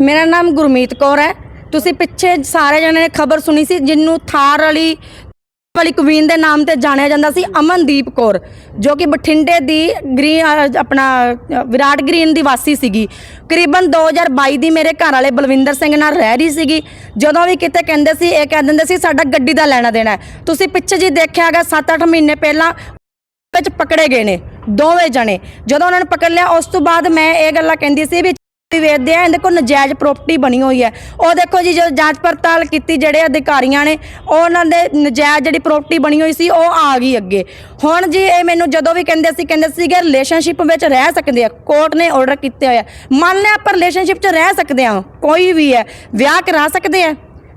ਮੇਰਾ ਨਾਮ ਗੁਰਮੀਤ ਕੌਰ ਹੈ। ਤੁਸੀਂ ਪਿੱਛੇ ਸਾਰੇ ਜਣੇ ਨੇ ਖਬਰ ਸੁਣੀ ਸੀ, ਜਿੰਨੂੰ ਥਾਰ ਵਾਲੀ ਵਾਲੀ ਕੁਵੀਨ ਦੇ ਨਾਮ ਤੇ ਜਾਣਿਆ ਜਾਂਦਾ ਸੀ, ਅਮਨਦੀਪ ਕੌਰ, ਜੋ ਕਿ ਬਠਿੰਡੇ ਦੀ ਗ੍ਰੀਨ, ਆਪਣਾ, ਵਿਰਾਟ ਗ੍ਰੀਨ ਦੀ ਵਾਸੀ ਸੀਗੀ। ਕਰੀਬਨ 2022 ਦੀ ਮੇਰੇ ਘਰ ਵਾਲੇ ਬਲਵਿੰਦਰ ਸਿੰਘ ਨਾਲ ਰਹਿ ਰਹੀ ਸੀਗੀ। ਜਦੋਂ ਵੀ ਕਿਤੇ ਕਹਿੰਦੇ ਸੀ, ਇਹ ਕਹਿ ਦਿੰਦੇ ਸੀ, ਸਾਡਾ ਗੱਡੀ ਦਾ ਲੈਣਾ ਦੇਣਾ ਤੁਸੀਂ ਪਿੱਛੇ ਜੀ ਦੇਖਿਆਗਾ 7-8 ਮਹੀਨੇ ਪਹਿਲਾਂ ਵਿੱਚ ਪਕੜੇ ਗਏ ਨੇ, ਦੋਵੇਂ ਜਣੇ। ਜਦੋਂ ਉਹਨਾਂ ਨੂੰ ਪਕੜ ਲਿਆ, ਉਸ ਤੋਂ ਬਾਅਦ ਮੈਂ ਇਹ ਗੱਲਾਂ ਕਹਿੰਦੀ ਸੀ ਵੀ ਵੀ ਵੇਚਦੇ ਆ, ਇਹਦੇ ਕੋਲ ਨਜਾਇਜ਼ ਪ੍ਰਾਪਰਟੀ ਬਣੀ ਹੋਈ ਹੈ। ਉਹ ਦੇਖੋ ਜੀ, ਜਦੋਂ ਜਾਂਚ ਪੜਤਾਲ ਕੀਤੀ, ਜਿਹੜੇ ਅਧਿਕਾਰੀਆਂ ਨੇ ਉਹਨਾਂ ਦੇ ਨਜਾਇਜ਼ ਜਿਹੜੀ ਪ੍ਰਾਪਰਟੀ ਬਣੀ ਹੋਈ ਸੀ, ਉਹ ਆ ਗਈ ਅੱਗੇ। ਹੁਣ ਜੀ, ਇਹ ਮੈਨੂੰ ਜਦੋਂ ਵੀ ਕਹਿੰਦੇ ਸੀ, ਕਹਿੰਦੇ ਸੀਗੇ ਰਿਲੇਸ਼ਨਸ਼ਿਪ ਵਿੱਚ ਰਹਿ ਸਕਦੇ ਆ। ਕੋਰਟ ਨੇ ਆਰਡਰ ਕੀਤੇ ਹੋਇਆ ਮੰਨ ਲਿਆ ਆਪਾਂ ਰਿਲੇਸ਼ਨਸ਼ਿਪ 'ਚ ਰਹਿ ਸਕਦੇ ਆ, ਕੋਈ ਵੀ ਹੈ, ਵਿਆਹ ਕਰਾ ਸਕਦੇ ਆ।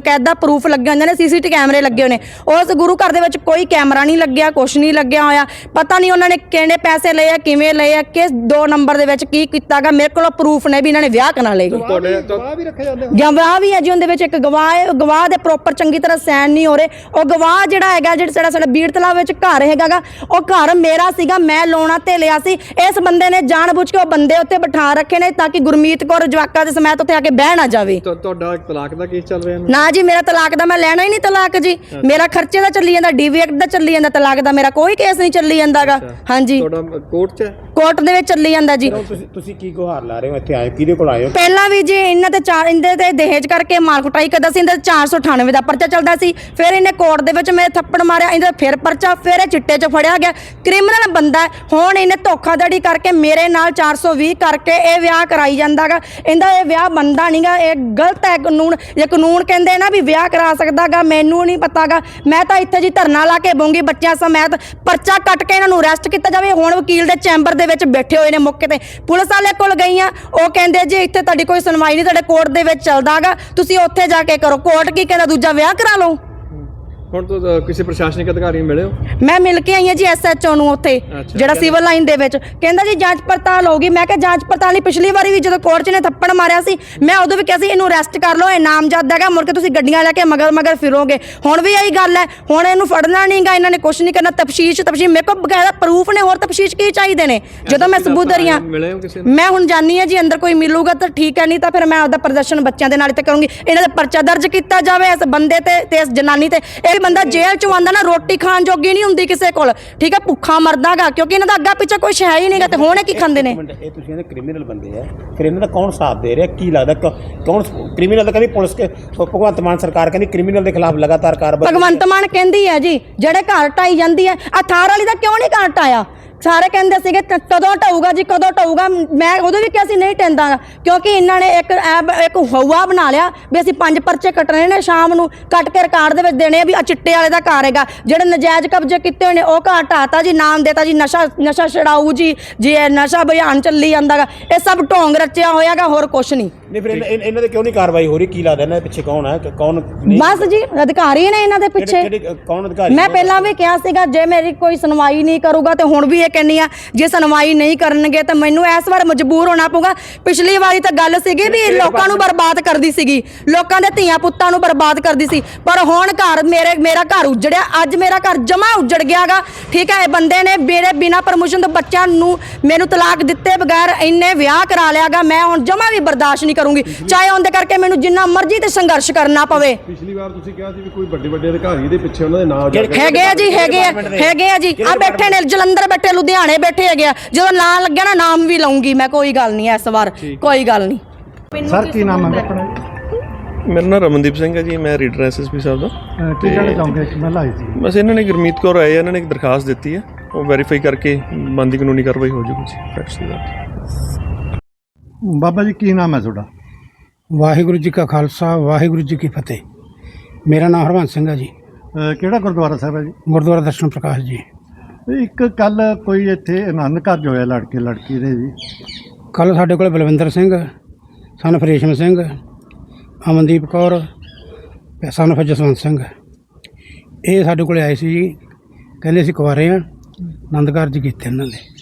ਬਕਾਇਦਾ ਪ੍ਰੂਫ ਲੱਗੇ ਹੁੰਦੇ ਨੇ ਸੀਸੀਟੀ ਕੈਮਰੇ ਲੱਗੇ ਹੋਏ ਨੇ। ਉਸ ਗੁਰੂ ਘਰ ਦੇ ਵਿੱਚ ਕੋਈ ਕੈਮਰਾ ਨਹੀਂ ਲੱਗਿਆ ਕੁਛ ਨਹੀਂ ਲੱਗਿਆ ਹੋਇਆ। ਪਤਾ ਨਹੀਂ ਉਹਨਾਂ ਨੇ ਕਿਹੜੇ ਪੈਸੇ ਲਏ ਆ ਕਿਵੇਂ ਲਏ ਆ ਕਿਸ ਦੋ ਨੰਬਰ ਦੇ ਵਿੱਚ ਕੀ ਕੀਤਾਗਾ। ਮੇਰੇ ਕੋਲ ਪ੍ਰੂਫ ਨੇ ਵੀ ਇਹਨਾਂ ਨੇ ਵਿਆਹ ਕਰਾ ਲਏ। ਤੁਹਾਡੇ ਗਵਾਹ ਵੀ ਹੈ ਜੀ ਉਹਦੇ ਵਿੱਚ ਇੱਕ ਗਵਾਹ ਹੈ ਗਵਾਹ ਦੇ ਪ੍ਰੋਪਰ ਚੰਗੀ ਤਰ੍ਹਾਂ ਸਾਈਨ ਨਹੀਂ ਹੋ ਰਹੇ। ਉਹ ਗਵਾਹ ਜਿਹੜਾ ਹੈਗਾ ਜਿਹੜਾ ਸਾਡਾ ਬੀੜ ਤਲਾਬ ਵਿੱਚ ਘਰ ਹੈਗਾਗਾ ਉਹ ਘਰ ਮੇਰਾ ਸੀਗਾ ਮੈਂ ਲੋਣਾ ਤੇ ਲਿਆ ਸੀ। ਇਸ ਬੰਦੇ ਨੇ ਜਾਣਬੁੱਝ ਕੇ ਉਹ ਬੰਦੇ ਉੱਤੇ ਬਿਠਾ ਰੱਖੇ ਨੇ ਤਾਂ ਕਿ ਗੁਰਮੀਤ ਕੌਰ ਜਵਾਕਾ ਦੇ ਸਮੇਤ ਉੱਤੇ ਆ ਕੇ ਬਹਿ ਨਾ ਜਾਵੇ। ਤੁਹਾ- ਤੁਹਾਡਾ ਤਲਾਕ ਦਾ ਕੇਸ ਚੱਲ ਰਿਹਾ ਹੈ। ਨਾ ਜੀ ਮੇਰਾ ਤਲਾਕ ਦਾ ਮੈਂ ਲੈਣਾ ਹੀ ਨਹੀਂ ਤਲਾਕ ਜੀ। ਮੇਰਾ ਖਰਚੇ ਦਾ ਚੱਲੀ ਜਾਂਦਾ ਡੀਵੀ ਐਕਟ ਦਾ ਚੱਲੀ ਜਾਂਦਾ ਤਲਾਕ ਦਾ ਮੇਰਾ ਕੋਈ ਕੇਸ ਨਹੀਂ ਚੱਲੀ ਜਾਂਦਾਗਾ। ਹਾਂਜੀ। ਤੁਹਾਡਾ ਕੋਰਟ 'ਚ? ਹੈ ਕੋਰਟ ਦੇ ਵਿੱਚ ਚੱਲੀ ਜਾਂਦਾ ਜੀ। ਤੁਸੀਂ ਤੁਸੀਂ ਕੀ ਗੁਹਾਰ ਲਾ ਰਹੇ ਹੋ ਇੱਥੇ? ਆਏ ਕਿਹਦੇ ਕੋਲ ਆਏ ਹੋ? ਪਹਿਲਾਂ ਵੀ ਜੀ ਇਹਨਾਂ ਤੇ ਚਾਰ ਇਹਦੇ ਤੇ ਦਹੇਜ ਕਰਕੇ ਮਾਰ ਕੁਟਾਈ ਕਰਦਾ ਸੀ ਇਹਦੇ ਤੇ 498 ਦਾ ਪਰਚਾ ਚੱਲਦਾ ਸੀ। ਫਿਰ ਇਹਨੇ ਕੋਰਟ ਦੇ ਵਿੱਚ ਮੇਰੇ ਥੱਪੜ ਮਾਰਿਆ ਇਹਦੇ ਫਿਰ ਪਰਚਾ ਫਿਰ ਇਹ ਚਿੱਟੇ 'ਚ ਫੜਿਆ ਗਿਆ। ਕ੍ਰਿਮੀਨਲ ਬੰਦਾ ਹੈ। ਹੁਣ ਇਹਨੇ ਧੋਖਾਧੜੀ ਕਰਕੇ ਮੇਰੇ ਨਾਲ 420 ਕਰਕੇ ਇਹ ਵਿਆਹ ਕਰਾਈ ਜਾਂਦਾਗਾ। ਇਹਦਾ ਇਹ ਵਿਆਹ ਬੰਦਾ ਨਹੀਂਗਾ ਇਹ ਗਲਤ ਹੈ ਕਾਨੂੰਨ। ਜੇ ਕਾਨੂੰਨ ਕਹਿੰਦੇ ਨਾ ਵੀ ਵਿਆਹ ਕਰਾ ਸਕਦਾਗਾ, ਮੈਨੂੰ ਨਹੀਂ ਪਤਾਗਾ। ਮੈਂ ਤਾਂ ਇੱਥੇ ਜੀ ਧਰਨਾ ਲਾ ਕੇ ਬੂੰਗੀ ਬੱਚਿਆਂ ਸਮੇਤ, ਪਰਚਾ ਕੱਟ ਕੇ ਇਹਨਾਂ ਨੂੰ ਅਰੈਸਟ ਕੀਤਾ ਜਾਵੇ। ਹੁਣ ਵਕੀਲ ਦੇ ਚੈਂਬਰ ਦੇ ਵਿੱਚ ਬੈਠੇ ਹੋਏ ਨੇ ਮੌਕੇ ਤੇ। ਪੁਲਿਸ ਵਾਲੇ ਕੋਲ ਗਈਆਂ। ਉਹ ਕਹਿੰਦੇ ਜੀ, ਇੱਥੇ ਤੁਹਾਡੀ ਕੋਈ ਸੁਣਵਾਈ ਨਹੀਂ, ਤੁਹਾਡੇ ਕੋਰਟ ਦੇ ਵਿੱਚ ਚੱਲਦਾਗਾ। ਤੁਸੀਂ ਉੱਥੇ ਜਾ ਕੇ ਕਰੋ। ਕੋਰਟ ਕੀ ਕਹਿੰਦਾ, ਦੂਜਾ ਵਿਆਹ ਕਰਾ ਲਓ। ਹੁਣ ਤੋਂ ਕਿਸੇ ਪ੍ਰਸ਼ਾਸਨਿਕ ਅਧਿਕਾਰੀ ਨੂੰ ਮਿਲੇ ਹੋ? ਮੈਂ ਮਿਲ ਕੇ ਆਈ ਹਾਂ ਜੀ ਐਸਐਚਓ ਨੂੰ ਉੱਥੇ ਅੱਛਾ, ਜਿਹੜਾ ਸਿਵਲ ਲਾਈਨ ਦੇ ਵਿੱਚ। ਕਹਿੰਦਾ ਜੀ ਜਾਂਚ ਪੜਤਾਲ ਹੋਗੀ ਮੈਂ ਕਿਹਾ ਜਾਂਚ ਪੜਤਾਲ ਨਹੀਂ ਪਿਛਲੀ ਵਾਰੀ ਵੀ ਜਦੋਂ ਕੋਰਟ 'ਚ ਨੇ ਥੱਪੜ ਮਾਰਿਆ ਸੀ ਮੈਂ ਉਦੋਂ ਵੀ ਕਿਹਾ ਸੀ ਇਹਨੂੰ ਅਰੈਸਟ ਕਰ ਲਓ ਇਹ ਨਾਮਜ਼ਦ ਹੈਗਾ ਮੁੜ ਕੇ ਤੁਸੀਂ ਗੱਡੀਆਂ ਲੈ ਕੇ ਮਗਰ ਮਗਰ ਫਿਰੋਗੇ। ਹੁਣ ਵੀ ਇਹੀ ਗੱਲ ਹੈ। ਹੁਣ ਇਹਨੂੰ ਫੜਨਾ ਨਹੀਂਗਾ ਇਹਨਾਂ ਨੇ ਕੁਝ ਨਹੀਂ ਕਰਨਾ। ਤਫਸ਼ੀਸ਼ ਤਫਸ਼ੀਸ਼ ਮੇਰੇ ਕੋਲ ਪ੍ਰੂਫ ਨੇ ਹੋਰ ਤਫਸ਼ੀਸ਼ ਕੀ ਚਾਹੀਦੇ ਨੇ? ਜਦੋਂ ਮੈਂ ਸਬੂਤ ਦਰੀਆਂ ਮਿਲੇ ਹੋ ਕਿਸੇ ਨੂੰ? ਮੈਂ ਹੁਣ ਜਾਣੀ ਆ ਜੀ ਅੰਦਰ ਕੋਈ ਮਿਲੂਗਾ ਤਾਂ ਠੀਕ ਹੈ ਨਹੀਂ ਤਾਂ ਫਿਰ ਮੈਂ ਆਪਦਾ ਪ੍ਰਦਰਸ਼ਨ ਬੱਚਿਆਂ ਦੇ ਨਾਲ ਇੱਥੇ ਕਰੂੰਗੀ। ਇਹਨਾਂ ਦਾ ਪਰਚਾ ਦਰਜ ਕੀਤਾ ਜਾਵੇ ਇਸ ਬੰਦੇ ਤੇ ਤੇ ਇਸ ਜਨਾਨੀ ਤੇ। ਇਹ ਬੰਦਾ ਜੇਲ੍ਹ ਚੋਂ ਆਂਦਾ ਨਾ ਰੋਟੀ ਖਾਣ ਜੋਗੀ ਨਹੀਂ ਹੁੰਦੀ ਕਿਸੇ ਕੋਲ। ਠੀਕ ਹੈ ਭੁੱਖਾ ਮਰਦਾਗਾ ਕਿਉਂਕਿ ਇਹਨਾਂ ਦਾ ਅੱਗਾ ਪਿੱਛੇ ਕੋਈ ਹੈ ਹੀ ਨਹੀਂਗਾ ਤੇ ਹੁਣ ਇਹ ਕੀ ਖਾਂਦੇ ਨੇ? ਇਹ ਤੁਸੀਂ ਕਹਿੰਦੇ ਕ੍ਰਿਮੀਨਲ ਬੰਦੇ ਆ। ਦਾ ਕੌਣ ਸਾਥ ਦੇ ਰਿਹਾ? ਕੀ ਲੱਗਦਾ ਕੌਣ ਕ੍ਰਿਮੀਨਲ ਦਾ ਕਹਿੰਦੀ ਪੁਲਿਸ ਕੇ ਭਗਵੰਤ ਮਾਨ ਸਰਕਾਰ ਕਹਿੰਦੀ ਕ੍ਰਿਮੀਨਲ ਦੇ ਖਿਲਾਫ ਲਗਾਤਾਰ ਕਾਰਵਾਈ। ਭਗਵੰਤ ਮਾਨ ਕਹਿੰਦੀ ਹੈ ਜੀ ਜਿਹੜੇ ਘਰ ਢਾਈ ਜਾਂਦੀ ਹੈ ਆ ਥਾਰ ਵਾਲੀ ਦਾ ਕਿਉਂ ਨਹੀਂ ਘਰ ਢਾਇਆ? ਸਾਰੇ ਕਹਿੰਦੇ ਸੀਗੇ ਕ- ਕਦੋਂ ਢਾਊਗਾ ਜੀ, ਕਦੋਂ ਢਾਊਗਾ ਮੈਂ ਉਦੋਂ ਵੀ ਕਿਹਾ ਸੀ, ਨਹੀਂ ਟੈਂਦਾਗਾ। ਕਿਉਂਕਿ ਇਹਨਾਂ ਨੇ ਇੱਕ ਐਬ, ਇੱਕ ਹਵਾ ਬਣਾ ਲਿਆ ਵੀ ਅਸੀਂ ਪੰਜ ਪਰਚੇ ਕੱਟਣੇ ਨੇ ਸ਼ਾਮ ਨੂੰ। ਕੱਟ ਕੇ ਰਿਕਾਰਡ ਦੇ ਵਿੱਚ ਦੇਣੇ ਆ ਵੀ ਆ ਚਿੱਟੇ ਵਾਲੇ ਦਾ ਘਰ ਹੈਗਾ। ਜਿਹੜੇ ਨਜਾਇਜ਼ ਕਬਜ਼ੇ ਕੀਤੇ ਹੋਏ ਨੇ, ਉਹ ਘਰ ਢਾਤਾ ਜੀ, ਨਾਮ ਦੇਤਾ ਜੀ, ਨਸ਼ਾ ਨਸ਼ਾ ਛਡਾਊ ਜੀ, ਜੇ ਨਸ਼ਾ ਅਭਿਆਨ ਚੱਲੀ ਜਾਂਦਾਗਾ, ਇਹ ਸਭ ਢੋਂਗ ਰਚਿਆ ਹੋਇਆਗਾ, ਹੋਰ ਕੁਛ ਨਹੀਂ। ਨਹੀਂ ਫਿਰ ਇਹਨਾਂ- ਦੇ ਕਿਉਂ ਨਹੀਂ ਕਾਰਵਾਈ ਹੋ ਰਹੀ? ਕੀ ਲੱਗਦਾ ਇਹਨਾਂ ਦੇ ਪਿੱਛੇ ਕੌਣ ਹੈ ਕਿ ਕੌਣ ਨਹੀਂ? ਬਸ ਜੀ ਅਧਿਕਾਰੀ ਨੇ ਇਹਨਾਂ ਦੇ ਪਿੱਛੇ। ਕਿਹੜੇ ਕਿਹੜੇ- ਕੌਣ ਅਧਿਕਾਰੀ? ਮੈਂ ਪਹਿਲਾਂ ਵੀ ਕਿਹਾ ਸੀਗਾ ਜੇ ਮੇਰੀ ਕੋਈ ਸੁਣਵਾਈ ਨਹੀਂ ਕਰੂਗਾ ਤੇ ਹੁਣ ਵੀ ਇਹ ਕਹਿੰਨੀ ਆ ਜੇ ਸੁਣਵਾਈ ਨਹੀਂ ਕਰਨਗੇ ਤਾਂ ਮੈਨੂੰ ਇਸ ਵਾਰ ਮਜਬੂਰ ਹੋਣਾ ਪਊਗਾ। ਪਿਛਲੀ ਵਾਰੀ ਤਾਂ ਗੱਲ ਸੀਗੀ ਵੀ ਲੋਕਾਂ ਨੂੰ ਬਰਬਾਦ ਕਰਦੀ ਸੀਗੀ। ਲੋਕਾਂ ਦੇ ਧੀਆਂ ਪੁੱਤਾਂ ਨੂੰ ਬਰਬਾਦ ਕਰਦੀ ਸੀ। ਪਰ ਹੁਣ ਘਰ ਮੇਰੇ ਮੇਰਾ ਘਰ ਉਜੜਿਆ। ਅੱਜ ਮੇਰਾ ਘਰ ਜਮਾ ਉਜੜ ਗਿਆਗਾ ਠੀਕ ਹੈ ਇਹ ਬੰਦੇ ਨੇ ਮੇਰੇ ਬਿਨਾ ਪਰਮਿਸ਼ਨ ਤੋਂ ਬੱਚਿਆਂ ਨੂੰ ਮੈਨੂੰ ਤਲਾਕ ਦਿੱਤੇ ਬਗੈਰ ਇੰਨੇ ਵਿਆਹ ਕਰਾ ਲਿਆਗਾ ਮੈਂ ਹੁਣ ਜਮਾ ਵੀ ਬਰਦਾਸ਼ਤ ਨਹੀਂ ਕਰੂੰਗੀ। ਚਾਹੇ ਉਹਦੇ ਕਰਕੇ ਮੈਨੂੰ ਜਿੰਨਾ ਮਰਜ਼ੀ ਤੇ ਸੰਘਰਸ਼ ਕਰਨਾ ਪਵੇ। ਪਿਛਲੀ ਵਾਰ ਤੁਸੀਂ ਕਿਹਾ ਸੀ ਵੀ ਕੋਈ ਵੱਡੇ ਵੱਡੇ ਅਧਿਕਾਰੀ ਦੇ ਪਿੱਛੇ ਉਹਨਾਂ ਦੇ ਨਾਮ ਜਾ ਹੈਗੇ ਆ ਜੀ ਹੈਗੇ ਆ? ਹੈਗੇ ਆ ਜੀ। ਆ ਬੈਠੇ ਨੇ ਜਲੰਧਰ ਬੈਠੇ ਲੁਧਿਆਣੇ ਬੈਠੇ ਹੈਗੇ ਆ। ਜਦੋਂ ਨਾਂ ਲੱਗਿਆ ਨਾ ਨਾਮ ਵੀ ਲਵਾਂਗੀ ਮੈਂ ਕੋਈ ਗੱਲ ਨਹੀਂ ਇਸ ਵਾਰ ਕੋਈ ਗੱਲ ਨਹੀਂ। ਸਰ ਕੀ ਨਾਮ ਹੈ ਆਪਣਾ? ਮੇਰਾ ਨਾਮ ਰਮਨਦੀਪ ਸਿੰਘ ਹੈ ਜੀ ਮੈਂ ਰੀਡਰ ਐਸਐਸਪੀ ਸਾਹਿਬ ਦਾ। ਕੀ ਕਹਿਣਾ ਚਾਹੋਗੇ? ਇੱਕ ਮਹਿਲਾ ਆਈ ਸੀ। ਬਸ ਇਹਨਾਂ ਨੇ ਗੁਰਮੀਤ ਕੌਰ ਆਏ ਇਹਨਾਂ ਨੇ ਇੱਕ ਦਰਖਾਸਤ ਦਿੱਤੀ ਹੈ ਉਹ ਵੈਰੀਫਾਈ ਕਰਕੇ ਬਣਦੀ ਕਾਨੂੰਨੀ ਕਾਰਵਾਈ ਹੋ ਜਾਊਗੀ ਜੀ। ਫੈਕਟਸ ਦੀ ਗੱਲ। ਬਾਬਾ ਜੀ ਕੀ ਨਾਮ ਹੈ ਤੁਹਾਡਾ? ਵਾਹਿਗੁਰੂ ਜੀ ਕਾ ਖਾਲਸਾ ਵਾਹਿਗੁਰੂ ਜੀ ਕੀ ਫਤਿਹ। ਮੇਰਾ ਨਾਮ ਹਰਵੰਤ ਸਿੰਘ ਹੈ ਜੀ। ਅਹ ਕਿਹੜਾ ਗੁਰਦੁਆਰਾ ਸਾਹਿਬ ਹੈ ਜੀ? ਗੁਰਦੁਆਰਾ ਦਰਸ਼ਨ ਪ੍ਰਕਾਸ਼ ਜੀ। ਇੱਕ ਕੱਲ ਕੋਈ ਇੱਥੇ ਆਨੰਦ ਕਾਰਜ ਹੋਇਆ ਲੜਕੇ ਲੜਕੀ ਦੇ ਜੀ? ਕੱਲ ਸਾਡੇ ਕੋਲ ਬਲਵਿੰਦਰ ਸਿੰਘ ਸਨ ਫਰੇਸ਼ਮ ਸਿੰਘ ਅਮਨਦੀਪ ਕੌਰ ਤੇ ਸਨ ਫਿਰ ਜਸਵੰਤ ਸਿੰਘ। ਇਹ ਸਾਡੇ ਕੋਲ ਆਏ ਸੀ ਜੀ। ਕਹਿੰਦੇ ਅਸੀਂ ਕੁਆਰੇ ਆ ਆਨੰਦ ਕਾਰਜ ਕੀਤੇ ਇਹਨਾਂ ਦੇ।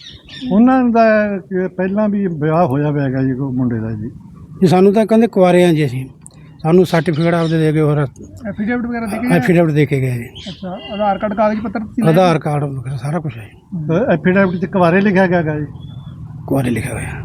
ਉਹਨਾਂ ਦਾ ਕਿ ਪਹਿਲਾਂ ਵੀ ਵਿਆਹ ਹੋਇਆ ਹੋਇਆ ਹੈਗਾ ਜੀ ਕੋਈ ਮੁੰਡੇ ਦਾ ਜੀ। ਜੀ ਸਾਨੂੰ ਤਾਂ ਕਹਿੰਦੇ ਕੁਆਰੇ ਆ ਜੀ ਅਸੀਂ। ਸਾਨੂੰ ਸਰਟੀਫਿਕੇਟ ਆਪਦੇ ਦੇ ਗਏ ਹੋਰ ਐਫੀਡੇਵਿਟ ਵਗੈਰਾ ਦੇ ਐਫੀਡੇਵਿਟ ਦੇ ਕੇ ਗਏ ਜੀ। ਅੱਛਾ ਆਧਾਰ ਕਾਰਡ ਕਾਗਜ਼ ਪੱਤਰ ਆਧਾਰ ਕਾਰਡ ਵਗੈਰਾ ਸਾਰਾ ਕੁਝ ਹੈ। ਐਫੀਡੇਵਿਟ ਚ ਕੁਆਰੇ ਲਿਖਿਆ ਗਿਆ ਹੈਗਾ ਜੀ? ਕੁਆਰੇ ਲਿਖਿਆ ਹੋਇਆ।